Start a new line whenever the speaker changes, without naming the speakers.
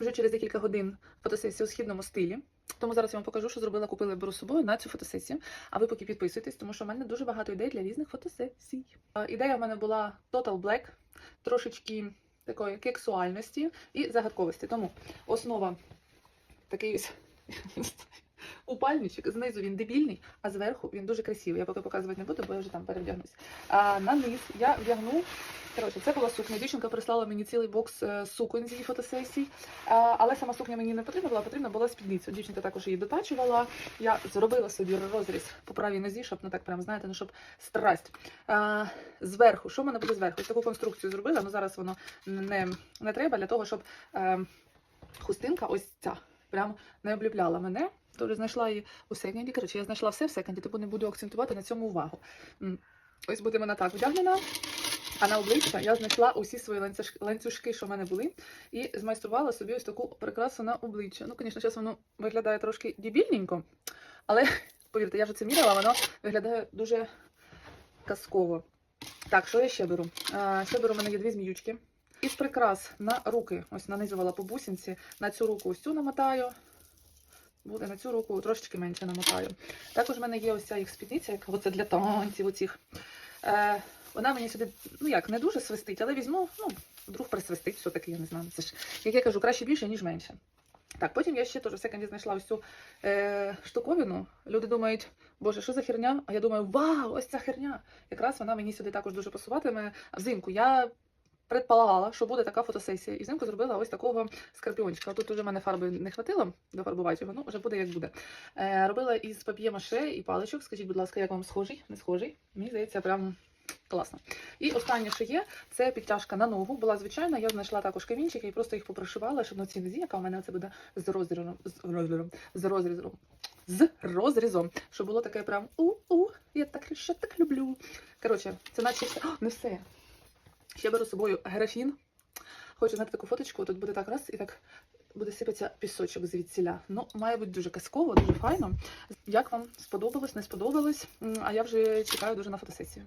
вже через декілька годин фотосесія у східному стилі. Тому зараз я вам покажу, що зробила, купила, беру з собою на цю фотосесію. А ви поки підписуйтесь, тому що в мене дуже багато ідей для різних фотосесій. Ідея в мене була Total Black, трошечки такої кексуальності і загадковості. Тому основа такий ось упальничок. Знизу він дебільний, а зверху він дуже красивий. Я поки показувати не буду, бо я вже там перевдягнусь. А на низ я вдягну. Коротше, це була сукня. Дівчинка прислала мені цілий бокс е, суконь з її фотосесій. Але сама сукня мені не потрібна була, потрібна була спідниця. Дівчинка також її дотачувала. Я зробила собі розріз по правій нозі, щоб ну так прям знаєте, ну щоб страсть. А, зверху, що в мене буде зверху? Ось таку конструкцію зробила. Ну зараз воно не, не треба для того, щоб е, хустинка ось ця прям не обліпляла мене. Тож знайшла її у секонді. Коротше, я знайшла все в секонді, типу не буду акцентувати на цьому увагу. Ось буде вона так вдягнена. А на обличчя я знайшла усі свої ланцюжки, що в мене були, і змайструвала собі ось таку прикрасу на обличчя. Ну, звісно, зараз воно виглядає трошки дебільненько, але повірте, я вже це міряла, воно виглядає дуже казково. Так, що я ще беру? А, ще беру, у мене є дві зміючки. Із прикрас на руки, ось нанизувала по бусинці, на цю руку ось цю намотаю. Буде на цю руку трошечки менше намотаю. Також в мене є ось ця їх спідниця, яка оце для танців оцих. Е, вона мені сюди, ну як, не дуже свистить, але візьму, ну, вдруг присвистить, все-таки, я не знаю. Це ж, як я кажу, краще більше, ніж менше. Так, потім я ще теж в секонді знайшла ось цю е, штуковину. Люди думають, боже, що за херня? А я думаю, вау, ось ця херня. Якраз вона мені сюди також дуже пасуватиме. Взимку я предполагала, що буде така фотосесія. І взимку зробила ось такого скорпіончика. Тут уже в мене фарби не хватило дофарбувати його, ну вже буде як буде. Е, робила із пап'є-маше і паличок. Скажіть, будь ласка, як вам схожий? Не схожий? Мені здається, прям класно. І останнє, що є, це підтяжка на ногу. Була звичайна, я знайшла також камінчики і просто їх попрошивала, щоб на цій нозі, яка в мене це буде з розрізом, з розрізом, з розрізом. З розрізом, щоб було таке прям у-у, я так ще так люблю. Коротше, це наче все. О, не все. Ще беру з собою графін. Хочу знати таку фоточку, тут буде так раз і так буде сипатися пісочок звідсіля. Ну, має бути дуже казково, дуже файно. Як вам сподобалось, не сподобалось? А я вже чекаю дуже на фотосесію.